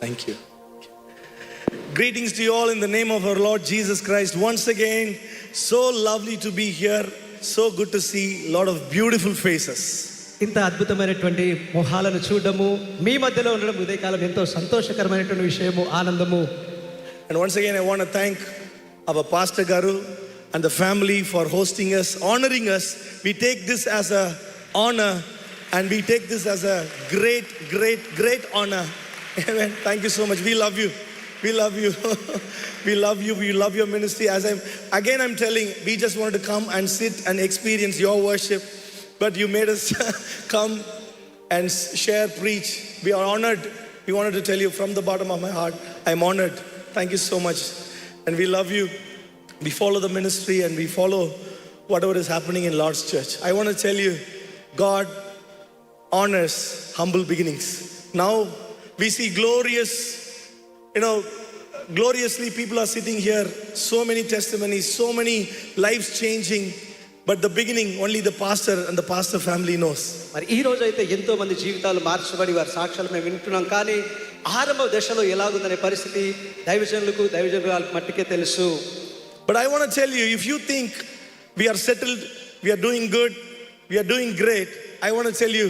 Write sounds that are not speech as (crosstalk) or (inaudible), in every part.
Thank you. Greetings to you all in the name of our Lord Jesus Christ. Once again, so lovely to be here. So good to see a lot of beautiful faces. ఇంత అద్భుతమైనటువంటి మొహాలను చూడడము మీ మధ్యలో ఉండడం ఉదయకాలం ఎంతో సంతోషకరమైనటువంటి విషయము ఆనందము And once again, I want to thank our Pastor Garu and the family for hosting us, honoring us. We take this as a honor and we take this as a great, great, great honor. (laughs) Amen. Thank you so much. We love you. We love you. (laughs) we love you. We love your ministry. As I'm again, I'm telling, we just wanted to come and sit and experience your worship, but you made us (laughs) come and share, preach. We are honored. We wanted to tell you from the bottom of my heart, I'm honored. Thank you so much. And we love you. We follow the ministry and we follow whatever is happening in Lord's church. I want to tell you, God honors humble beginnings. Now we see glorious, you know, gloriously people are sitting here, so many testimonies, so many lives changing. But the beginning, only the pastor and the pastor family knows. మరి ఈ రోజు అయితే ఎంతో మంది జీవితాలు మార్చబడి వారి సాక్ష్యాలు మేము వింటున్నాం కానీ ఆరంభ దశలో ఎలాగుందనే పరిస్థితి దైవజనులకు దైవజనులకు మట్టికే తెలుసు But I want to tell you, if you think we are settled, we are doing good, we are doing great, I want to tell you,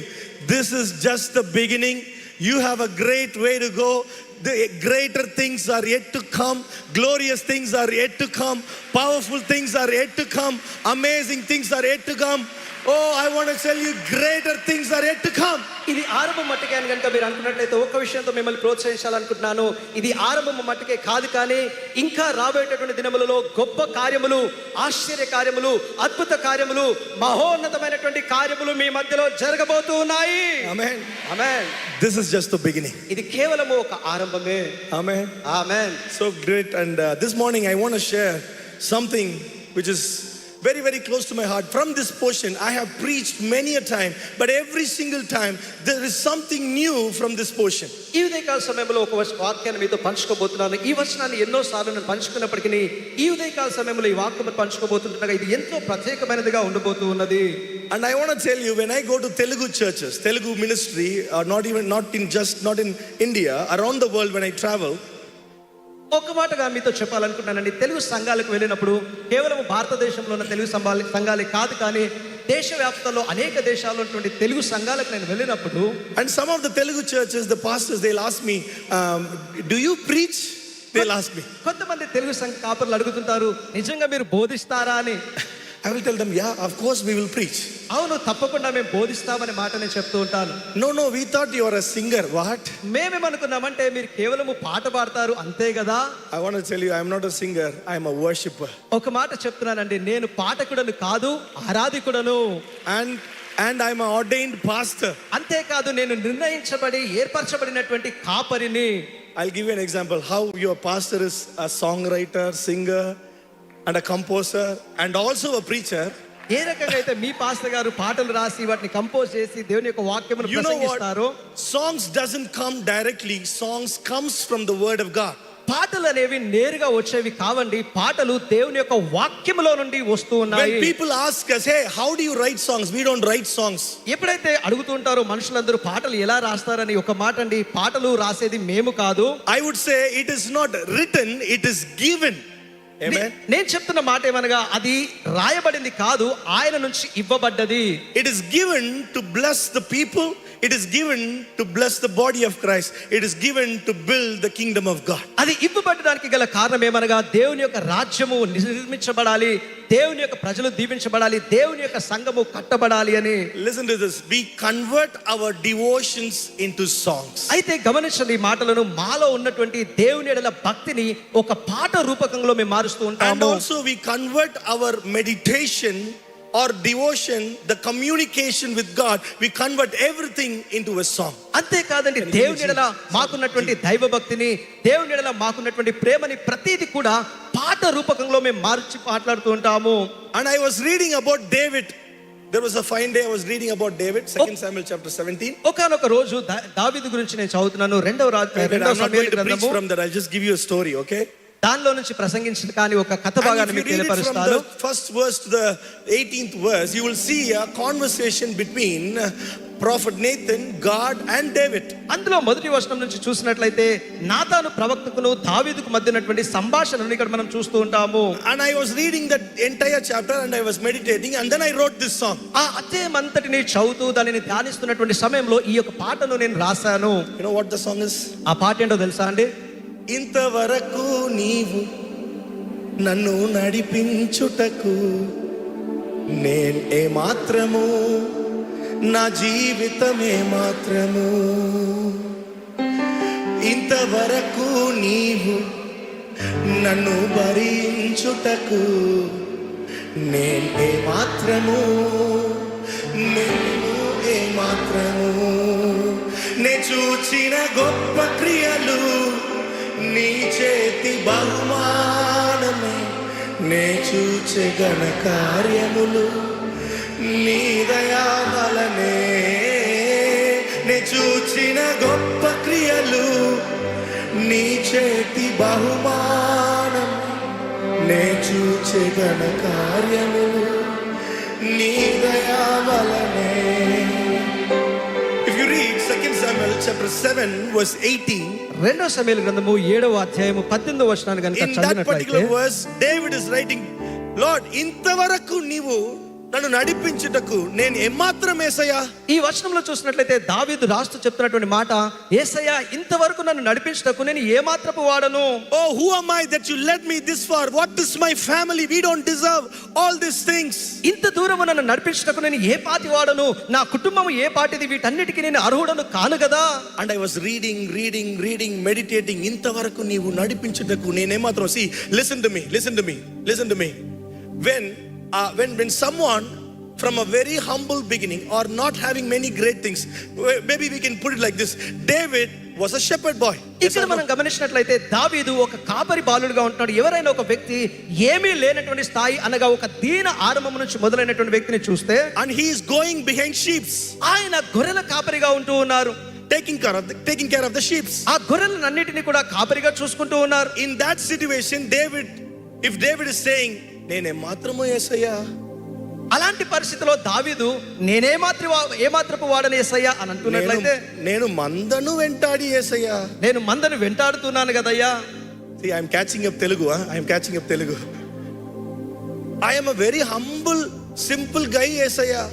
this is just the beginning. You have a great way to go. The greater things are yet to come. Glorious things are yet to come. Powerful things are yet to come. Amazing things are yet to come. Oh, I want to tell you, greater things are yet to come. ఇది ఆరంభం మట్టుకే అని కనుక మీరు అనుకున్నట్లయితే ఒక్క విషయంతో మిమ్మల్ని ప్రోత్సహించాలనుకుంటున్నాను ఇది ఆరంభం మట్టుకే కాదు కానీ ఇంకా రాబోయేటటువంటి దినములలో గొప్ప కార్యములు ఆశ్చర్య కార్యములు అద్భుత కార్యములు మహోన్నతమైనటువంటి కార్యములు మీ మధ్యలో జరగబోతూ ఉన్నాయి Amen. Amen This is just the beginning. ఇది కేవలము ఒక ఆరంభమే. ఆమేన్ great. And uh, this morning, I want to share something which is very, very close to my heart. From this portion, I have preached many a time, but every single time, there is something new from this portion. ఈ ఉదయకాల సమయంలో ఒక వచ- వాక్యాన్ని మీతో పంచుకోబోతున్నాను ఈ వచనాన్ని ఎన్నో సార్లు నేను పంచుకున్నప్పటికీ ఈ ఉదయకాల సమయంలో ఈ వాక్యం పంచుకోబోతుండగా ఇది ఎంతో ప్రత్యేకమైనదిగా ఉండబోతూ ఉన్నది And I want to tell you, when I go to Telugu churches, Telugu ministry, or not even, not in just, not in India, around the world when I travel, ఒక మాటగా మీతో చెప్పాలనుకుంటున్నానండి తెలుగు సంఘాలకు వెళ్ళినప్పుడు కేవలం భారతదేశంలో ఉన్న తెలుగు సంఘాలు సంఘాలే కాదు కానీ దేశవ్యాప్తంలో అనేక దేశాల్లో ఉన్నటువంటి తెలుగు సంఘాలకు నేను వెళ్ళినప్పుడు some of the Telugu churches, the pastors, they'll ask me, um, Do you preach? They'll ask me. కొంతమంది తెలుగు సంఘ కాపర్లు అడుగుతుంటారు నిజంగా మీరు బోధిస్తారా అని I will tell them yeah of course we will preach అవును తప్పకుండా మేము బోధిస్తామనే మాట నేను చెప్తూ ఉంటాను. No no we thought your a singer what మేము ఏమనుకున్నామంటే మీరు కేవలం పాట పాడతారు అంతే కదా? I want tell you I am not a singer I am a worshipper ఒక మాట చెప్తున్నానండి నేను పాటకుడను కాదు ఆరాధికుడను. And and I am ordained pastor అంతే కాదు నేను నిర్ణయించబడి ఏర్పరచబడినటువంటి కాపరిని. I will give you an example how your pastor is a song writer singer and a composer, and also a preacher. ఏ రకంగా అయితే మీ పాస్టర్ గారు పాటలు రాసి వాటిని కంపోజ్ చేసి దేవుని యొక్క వాక్యమును You know ప్రసంగిస్తారో what? Songs doesn't come directly, songs comes from the word of God. పాటలు అనేవి నేరుగా వచ్చేవి కావండి పాటలు దేవుని యొక్క వాక్యములో నుండి వస్తూ ఉన్నాయి When people ask us, hey, how do you write songs? We don't write songs. ఎప్పుడైతే అడుగుతుంటారో మనుషులందరూ పాటలు ఎలా రాస్తారని ఒక మాట అండి పాటలు రాసేది మేము కాదు I would say it is not written, it is given. నేను చెప్తున్న మాట ఏమనగా అది రాయబడింది కాదు ఆయన నుంచి ఇవ్వబడ్డది It is given to bless the people. It is given to bless the body of Christ it is given to build the kingdom of God అది ఇవ్వబడడానికి గల కారణం ఏమనగా దేవుని యొక్క రాజ్యము నిర్మించబడాలి దేవుని యొక్క ప్రజలు దీపించబడాలి దేవుని యొక్క సంఘము కట్టబడాలి అని. Listen to this we convert our devotions in songs అయితే గమనించండి ఈ మాటలను మాలో ఉన్నటువంటి దేవుని ఎడల భక్తిని ఒక పాట రూపకంలో మేము మారుస్తూ ఉంటాము. And also we convert our meditation or devotion, the communication with God, we convert everything into a song. అంతేకాదండి దేవుని ఎడల మాకున్నటువంటి దైవ భక్తిని దేవుని ఎడల మాకున్నటువంటి ప్రేమని ప్రతిది కూడా పాట రూపకంలో మేము మార్చి మాట్లాడుతూ ఉంటాము And I was reading about David. There was a fine day I was reading about David, 2 Samuel chapter 17. ఒకనొక రోజు దా- దావీదు గురించి నేను చదువుతున్నాను రెండవ రాజు రెండవ సమయాల గ్రంథము from that. I'll just give you a story, okay? దానిలో నుంచి ప్రసంగించిన కానీ ఒక కథ భాగాన్ని మీకు తెలియపరుస్తారు first verse the eighteenth verse you will see a conversation between prophet Nathan God and David అందులో మొదటి వర్షం నుంచి చూసినట్లయితే నాతాను ప్రవక్తకులు దావీదుకు మధ్యనటువంటి ఉన్నటువంటి సంభాషణను ఇక్కడ మనం చూస్తూ ఉంటాము. And I was reading the entire chapter and I was meditating and then I wrote this song ఆ అదే మంతటిని చదువుతూ దానిని ధ్యానిస్తున్నటువంటి సమయంలో ఈ యొక్క పాటను నేను రాశాను. You know what the song is ఆ పాట ఏంటో తెలుసా అండి? ఇంతవరకు నీవు నన్ను నడిపించుటకు నేను ఏ మాత్రము నా జీవితమే మాత్రము. ఇంతవరకు నీవు నన్ను భరించుటకు నేను ఏ మాత్రము నేను ఏ మాత్రము నే చూచిన గొప్ప క్రియలు నీ చేతి బహుమానమే. నే చూచే గణ కార్యములు నీ దయావలనే. నే చూచిన గొప్ప క్రియలు నీ చేతి బహుమానం నే చూచే గణ కార్యములు నీ దయా వలనే If you read 2 Samuel chapter 7 verse 18 రెండో సమయాల గ్రంథము ఏడవ అధ్యాయము పద్దెనిమిదో వచనాన్ని కనుక చదివినట్లయితే David is writing Lord ఇంతవరకు నీవు నన్ను నడిపించుటకు నేను ఏమాత్రం ఏసయ్యా? ఈ వర్షంలో చూసినట్లయితే దావీదు రాష్ట్ర చెప్తున్నటువంటి మాట ఏసయ్యా ఇంతవరకు నన్ను నడిపించుటకు నేను ఏ మాత్రపు వాడను ఓ who am I that you let me this far what this my family we don't deserve all this things ఇంత దూరము నన్ను నడిపించుటకు నేను ఏ పాతి వాడను? నా కుటుంబం ఏ పాటిది? వీటన్నిటికీ నేను అర్హుడను కాను కదా and I was reading reading reading meditating ఇంతవరకు నీవు నడిపించుటకు నేనేమాత్రం C listen to me listen to me listen to me when uh, when when someone from a very humble beginning or not having many great things maybe we can put it like this David was a shepherd boy Yes ఇక్కడ? మనం గమనించినట్లయితే దావీదు ఒక కాపరి బాలుడుగా ఉంటున్నాడు ఎవరైనా ఒక వ్యక్తి ఏమీ లేనటువంటి స్థాయి అనగా ఒక దీన ఆరంభం నుంచి మొదలైనటువంటి వ్యక్తిని చూస్తే and he is going behind sheep ఆయన గొర్రెల కాపరిగా ఉంటూ ఉన్నారు taking care of the, taking care of the sheep ఆ గొర్రెలన్నిటిని కూడా కాపరిగా చూసుకుంటూ ఉన్నారు in that situation david if david is saying నేనే మాత్రము ఏసయ్యా. అలాంటి పరిస్థితిలో దావిదు నేనే మాత్రం ఏ మాత్రపు వాడని ఏసయ్యా అని అంటున్నట్లయితే? నేను మందను వెంటాడి ఏసయ్యా. నేను మందను వెంటాడుతున్నాను కదయ్యా. I'm catching up Telugu I'm catching up Telugu I'm a very humble simple guy Yesayya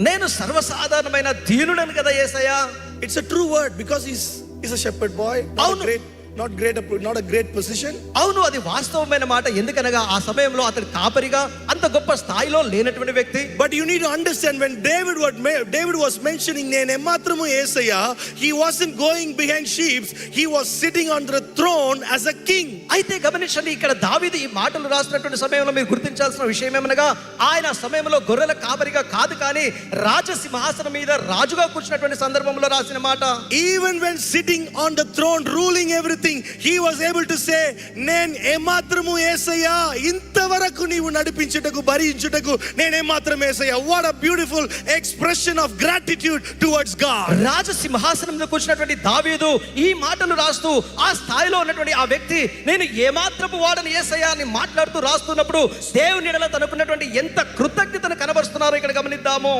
నేను సర్వసాధారణమైన దీనుడని కదా Yesayya it's a true word because is is a shepherd boy అవును. Great not great not great position అవును అది వాస్తవమైన మాట. ఎందుకనగా ఆ సమయంలో అతడు కాపరిగా అంత గొప్ప స్థాయిలో లేనటువంటి వ్యక్తి. But you need understand when David what David was mentioning నేనే ఏమాత్రము Yesayya he was in going behind sheeps he was sitting on the throne as a king అయితే గమనించండి ఇక్కడ దావిది ఈ మాటలు రాసినటువంటి సమయంలో మీరు గుర్తించాల్సిన విషయం ఏమనగా ఆయన సమయంలో గొర్రెల కాపరిగా కాదు కానీ రాజసింహాసనం మీద రాజుగా కూర్చున్నటువంటి సందర్భంలో రాసిన మాట. Even when sitting on the throne ruling everything everything, he was able to say, నేను ఏమాత్రము ఏసయ్యా ఇంతవరకు నీవు నడిపించుటకు భరించుటకు నేను ఏమాత్రం Yesayya. What a beautiful expression of gratitude towards God రాజసింహాసనం మీద కూర్చున్నటువంటి దావీదు ఈ మాటలు రాస్తూ ఆ స్థాయిలో ఉన్నటువంటి ఆ వ్యక్తి నేను ఏమాత్రపు వాడని ఏసయ్యా అని మాట్లాడుతూ రాస్తున్నప్పుడు దేవుని ఎడల తనకున్నటువంటి ఎంత కృతజ్ఞతను కనబరుస్తున్నారో ఇక్కడ గమనిద్దాము.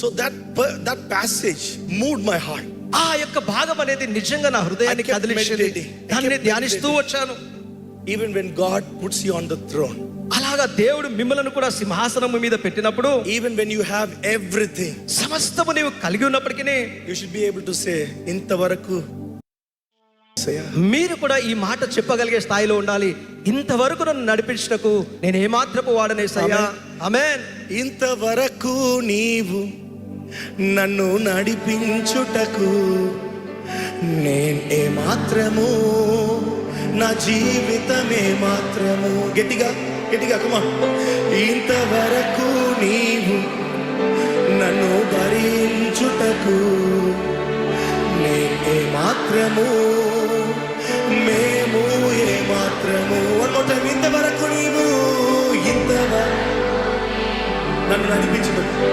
So that that passage moved my heart ఆ యొక్క భాగం అనేది నిజంగా నా హృదయాన్ని kept కదిలించింది. దాన్ని ధ్యానిస్తూ వచ్చాను. Even when God puts you on the throne అలాగా దేవుడు మిమ్మలను కూడా సింహాసనము మీద పెట్టినప్పుడు even when you have everything సమస్తము నీవు కలిగి ఉన్నప్పటికీ you should be able to say ఇంతవరకు మీరు కూడా ఈ మాట చెప్పగలిగే స్థాయిలో ఉండాలి. ఇంతవరకు నన్ను నడిపించటకు నేను ఏమాత్రపు వాడనేసయ్యా ఆమేన్ ఇంతవరకు నీవు నన్ను నడిపించుటకు నేను ఏ మాత్రము నా జీవితమే మాత్రము. గట్టిగా గట్టిగా కుమా ఇంతవరకు నీవు నన్ను భరించుటకు నేను ఏ మాత్రము మేము ఏ మాత్రము One ఇంతవరకు నీవు ఇంతవరకు నన్ను నడిపించుటకు.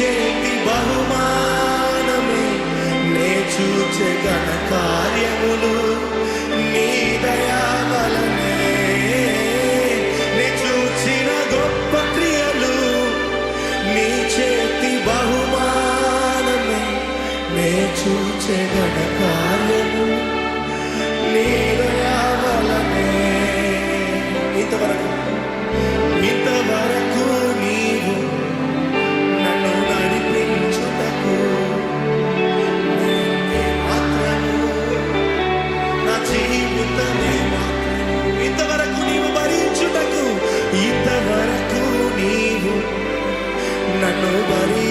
చేతి బహుమానమే. నే చూచే గణ కార్యములు నీ దయా వలనే. నే చూచిన గొప్ప క్రియలు నీ చేతి బహుమానమే. నే చూచే nobody